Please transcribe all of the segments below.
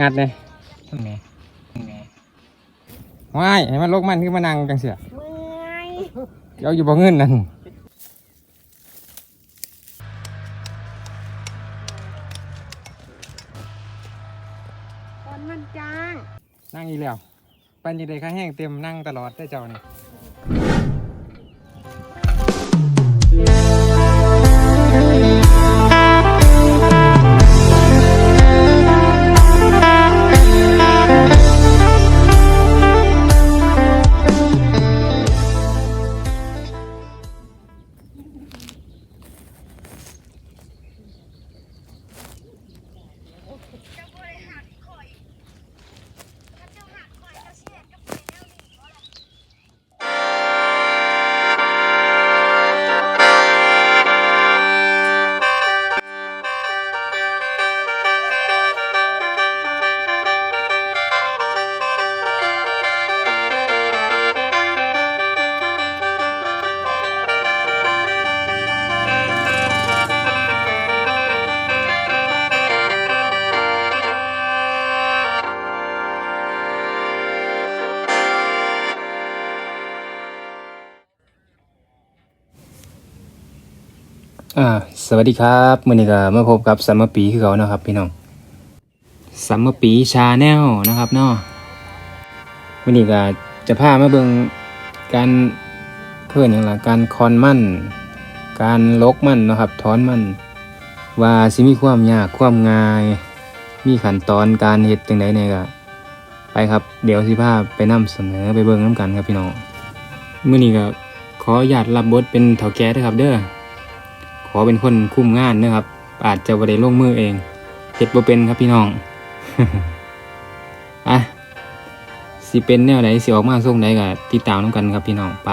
งัดเลยแหม่แหม่ว้ายให้มันลกมันขึ้นมานั่งจังเสียเมื่อยเดี๋ยวอยู่บ่เงินนั่นตอนมันจ้าง นั่งอีกแล้วปันยังไดข้าแห้งเต็มนั่งตลอดได้เจ้านี่ อ่าสวัสดีครับมื่อนี้ก็มาพบกับซัมเมอร์ปีคือเขานะครับพี่น้องซัมเมอร์ปีชาแนลนะครับเนาะมื่อนี้ก็จะพามาเบิ่งการเพื่อนอย่างไรการคอนมั่น การลกมั่นนะครับถอนมั่น ว่าสิมีความยากความง่าย มีขั้นตอนการเฮ็ดจังไดเนี่ยก็ไปครับ เดี๋ยวสิพาไปนํเสนอไปเบิ่งน้กันครับพี่น้องมื่อนี้ก็ขออนุญาตรับบทเป็นเฒ่าแก่ด้วยครับเด้อ ขอเป็นคนคุมงานนะครับ อาจจะบ่ได้ลงมือเองเห็ดบ่เป็นครับพี่น้องอะสิเป็นแนวไหนสิออกมาส่งไหนก็ติดตามน้ำกันครับพี่น้องไป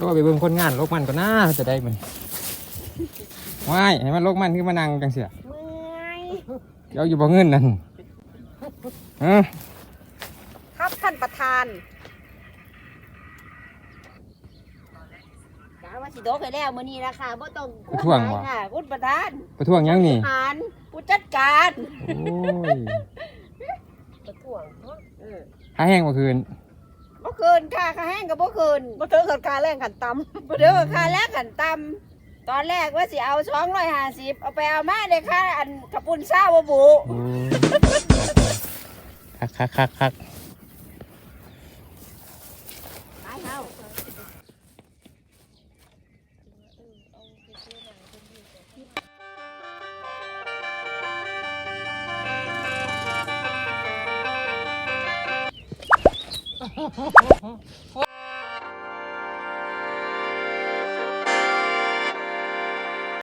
ก็ไปเบิ่งคนงานลกมันก็น่าจะได้มันว้ายให้มันลกมันขึ้นมานั่งจังเสียเมื่อยเดี๋ยวอยู่บ่เงินนั่นเออครับท่านประธานกาว่าสิโดกไปแล้วมื้อนี้ราคาบ่ต้องประท้วงวะ ค่ะคุณประธานประท้วงยังนี่หารผู้จัดการโอ้ยประท้วงเนาะเออหาแห้งเมื่อคืน บ่คืนค่าค่าแห้งก็บ่คืนบ่ถึงกับค่าแรงขันต่ำบ่ถึงกับค่าแรงขันต่ำตอนแรกว่าสิเอา250เอาไปเอามาได้ค่าอันกระปุนซาบ่บุโอ้ยคักคักคักคักไป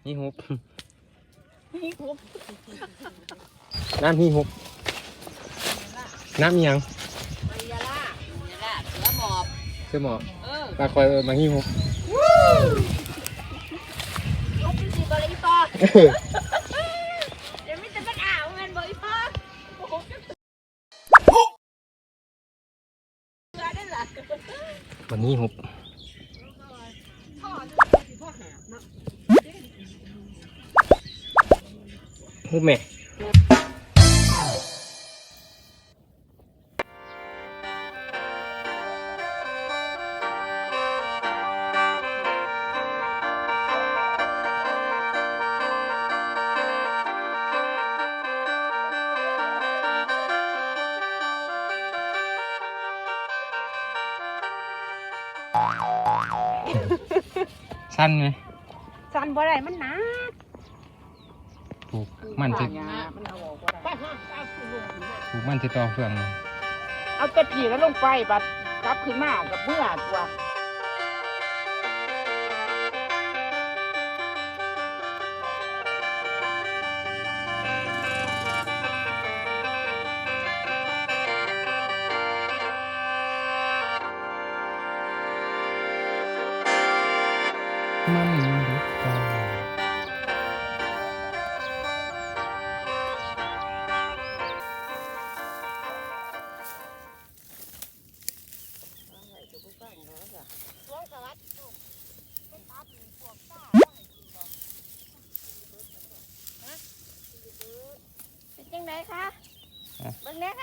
นี่หุบนี่คุบน้ำฮีหุบน้ำอีหยังมายาล่านี่แหละเสือหมอบเสื้อหมอกเออปลาคอยเออมาฮีหุบเขาเป็นสีบริปอเดี๋ยวไม่จะเป็นอ่าวเงินบริปอโอ้โหเสือได้เหรอวันนี้หุบ หุบแม่สั้นไหม สันบ่ได้มันหนาปลูก มันถึกมันเอาออกบ่ได้ผูกมันติดต่อเฟืองเอาตะกี้แล้วลงไปบัดกลับขึ้นมากับเมื่อตัว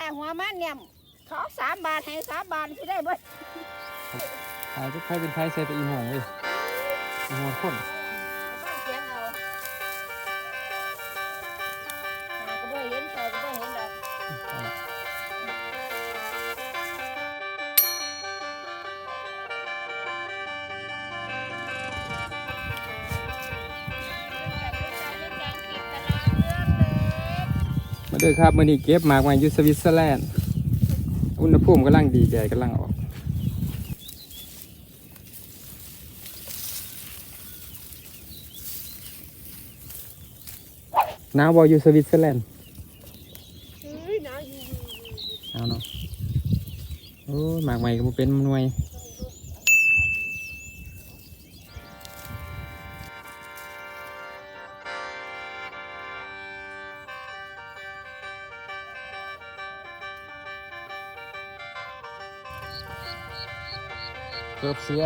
เบิ่งแน่หัวมันเนี่ยขอสามบาทให้สามบาทที่ได้เบิดขายทุกใครเป็นไทยเซตอีหงเลยอีหงคน มาเด้อครับมื้อนี้เก็บหมากมาอยู่สวิตเซอร์แลนด์อุณหภูมิกำลังดีแดดกำลังออกหนาวบ่อยู่สวิตเซอร์แลนด์เฮ้ยหนาวอยู่หนาวเนาะโอ้ยหมากใหม่ก็บ่เป็นหน่วย เกื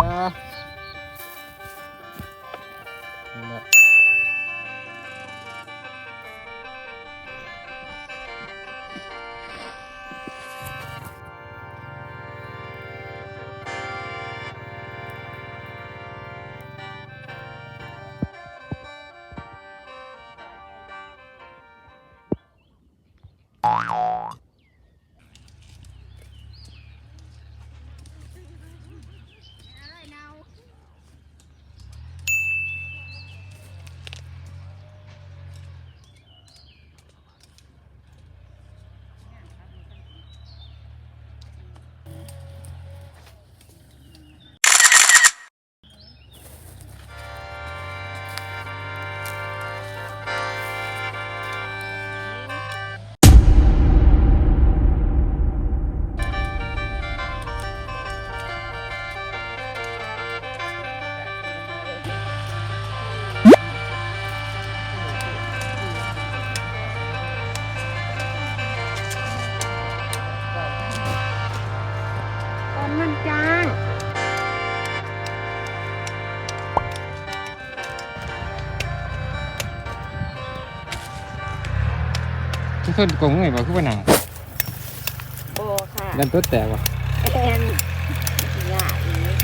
ทุกคนกงไงบ่คือว่าหนังโบค่ะดันตัวแตกว่ะแอนหยาอีก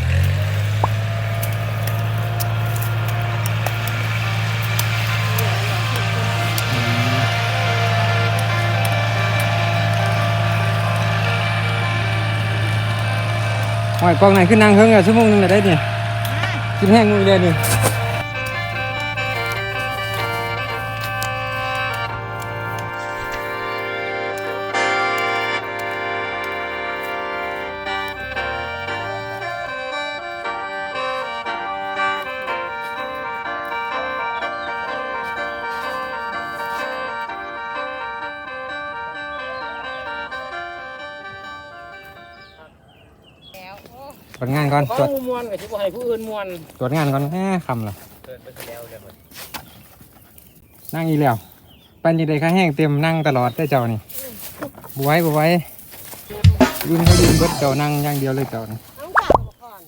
หอยกองไหนขึ้นนั่งเฮิงอะชั่วโมงหนึงน่ะได้เนี่ยกินแห้งมือเลยนี่ ตรวจงานก่อนขอตรวจงมวนกับที่บ่ให้ผู้อื่นมวนตรวจงานก่อนแหมคำล่ะนั่งอีแล้วปันยีได้ข้าแห้งเต็มนั่งตลอดได้อเจ้านี่บไหว้บไหว้ยืนเขายืนเบิดเจ้านั่งอย่างเดียวเลยเจ้านี่น้องข้าวก่อน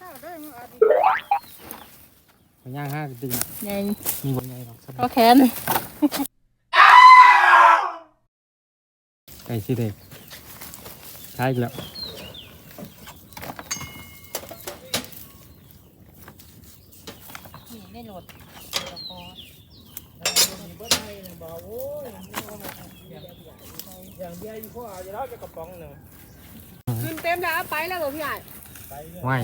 ข้าวเด้อเอาดิไปย่างห้าจริงใหญ่มีบนใหญ่หรอกก็แขนไก่สิเด็กใช่อีกแล้ว บอกโอ้ยอย่างเบียร์อยู่ข้อจะเล่าจะกระป๋องหนึ่งขึ้นเต็มแล้วไปแล้วพี่ใหญ่ไม่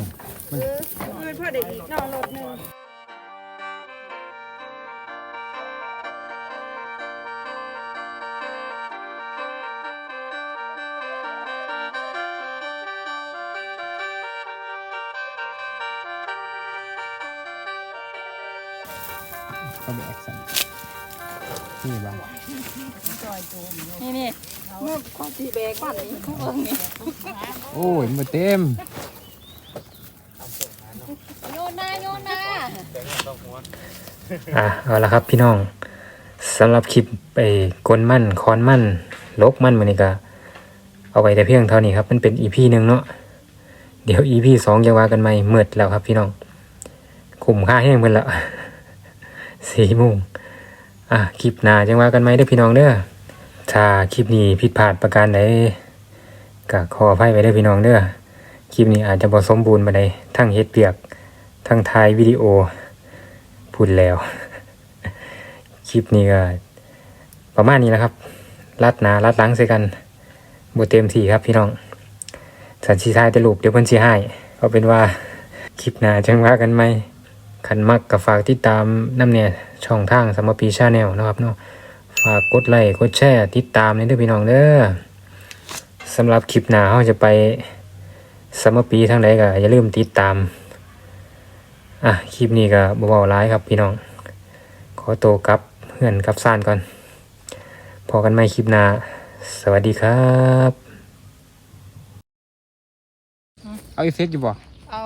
เออเงินพ่อเด็กอีกนอนรถหนึ่งเขาแบกสั่น นี่บ้างนี่นี่มือข้อสีแบกบ้านนี้เขาเอิงนี่โอ้ยมาเต็มโยนนาโยนนาอะเอาละครับพี่น้องสำหรับคลิปไปกลมั่นคอนมั่นลกมั่นมันนี่ก็เอาไว้แต่เพียงเท่านี้ครับ มันเป็นอีพีหนึ่งเนาะเดี๋ยวอีพีสองจะว่ากันใหม่เมื่อแล้วครับพี่น้องคุ้มค่าแห้งเพิ่นละสี่โมง อะคลิปหน้าจังว่ากันไหมเด้อพี่น้องเด้อถ้าคลิปนี้ผิดพลาดประการใดก็ขออภัยไว้เด้อพี่น้องเด้อคลิปนี้อาจจะบ่สมบูรณ์ปาใดทั้งเฮ็ดเปียก ทั้งถ่ายวิดีโอพูดแล้ว คลิปนี้ก็ประมาณนี้แหละครับ รัดหนารัดหลังใส่กันบเต็มที่ครับพี่น้องสันชีทายแต่ลูกเดี๋ยวเพิ่นชีให้เอาเป็นว่าคลิปหน้าจังว่ากันไหม ขันมักกับฝากติดตามน้ำเนี่ยช่องทางสมปีชาแนลนะครับเนาะฝากกดไลค์กดแชร์ติดตามในเด้อพี่น้องเด้อสำหรับคลิปหน้าเราจะไปสมปีทางใดก็อย่าลืมติดตามอะคลิปนี้ก็เบาๆร้ายครับพี่น้อง ขอตัวกลับเพื่อนกลับซ่านก่อน พอกันใหม่คลิปหน้า สวัสดีครับ เอาอีเฟซอยู่บ่เอา